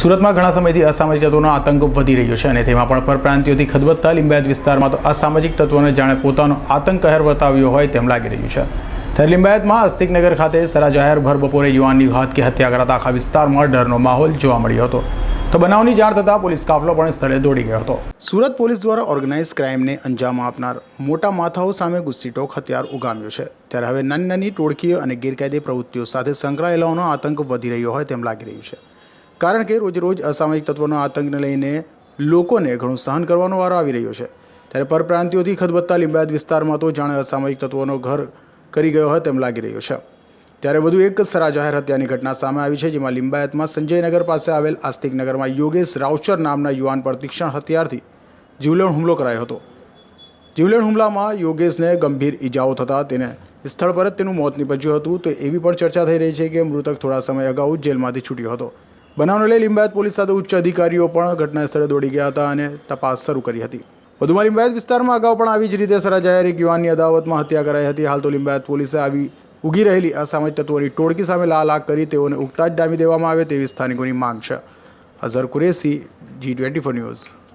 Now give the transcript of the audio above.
સુરતમાં ઘણા સમયથી અસામાજિક તત્વોનો આતંક વધી રહ્યો છે અને તેમાં પણ પરપ્રાંતિઓથી ખદબદતા લિંબાયત વિસ્તારમાં તો અસામાજિક તત્વોને જાણે પોતાનો આતંક કહેર વતાવ્યો હોય તેમ લાગી રહ્યું છે. ત્યારે લિંબાયતમાં અસ્તિકનગર ખાતે સરા જાહેર ભર બપોરે યુવાનની ઘાતકી હત્યા કરાતા આખા વિસ્તારમાં ડરનો માહોલ જોવા મળ્યો હતો. તો બનાવની જાણ થતાં પોલીસ કાફલો પણ સ્થળે દોડી ગયો હતો. સુરત પોલીસ દ્વારા ઓર્ગેનાઇઝ ક્રાઇમને અંજામ આપનાર મોટા માથાઓ સામે ગુસ્સીટોક હથિયાર ઉગામ્યો છે. ત્યારે હવે નાની નાની ટોળકીઓ અને ગેરકાયદે પ્રવૃત્તિઓ સાથે સંકળાયેલાઓનો આતંક વધી રહ્યો હોય તેમ લાગી રહ્યું છે. કારણ કે રોજ રોજ અસામાજિક તત્વોના આતંકને લઈને લોકોને ઘણું સહન કરવાનો વારો આવી રહ્યો છે. ત્યારે પરપ્રાંતિઓથી ખદબત્તા લિંબાયત વિસ્તારમાં તો જાણે અસામાજિક તત્વોનો ઘર કરી ગયો હોય તેમ લાગી રહ્યો છે. ત્યારે વધુ એક સરા જાહેર હત્યાની ઘટના સામે આવી છે, જેમાં લિંબાયતમાં સંજયનગર પાસે આવેલ આસ્તિકનગરમાં યોગેશ રાવચર નામના યુવાન પર તીક્ષણ હથિયારથી જીવલેણ હુમલો કરાયો હતો. જીવલેણ હુમલામાં યોગેશને ગંભીર ઈજાઓ થતાં તેને સ્થળ પર જ તેનું મોત નીપજ્યું હતું. તો એવી પણ ચર્ચા થઈ રહી છે કે મૃતક થોડા સમય અગાઉ જેલમાંથી છૂટ્યો હતો. બનાવને લઈ લિંબાયત પોલીસ સાથે ઉચ્ચ અધિકારીઓ પણ ઘટના સ્થળે દોડી ગયા હતા અને તપાસ શરૂ કરી હતી. વધુમાં લિંબાયત વિસ્તારમાં અગાઉ પણ આવી જ રીતે સરાજાયર એક યુવાનની અદાવતમાં હત્યા કરાઈ હતી. હાલ તો લિંબાયત પોલીસે આવી ઉગી રહેલી અસામાજિક તત્વોની ટોળકી સામે લાલ આગ કરી તેઓને ઉગતા જ ડામી દેવામાં આવે તેવી સ્થાનિકોની માંગ છે. Azhar Qureshi Zee twenty four news.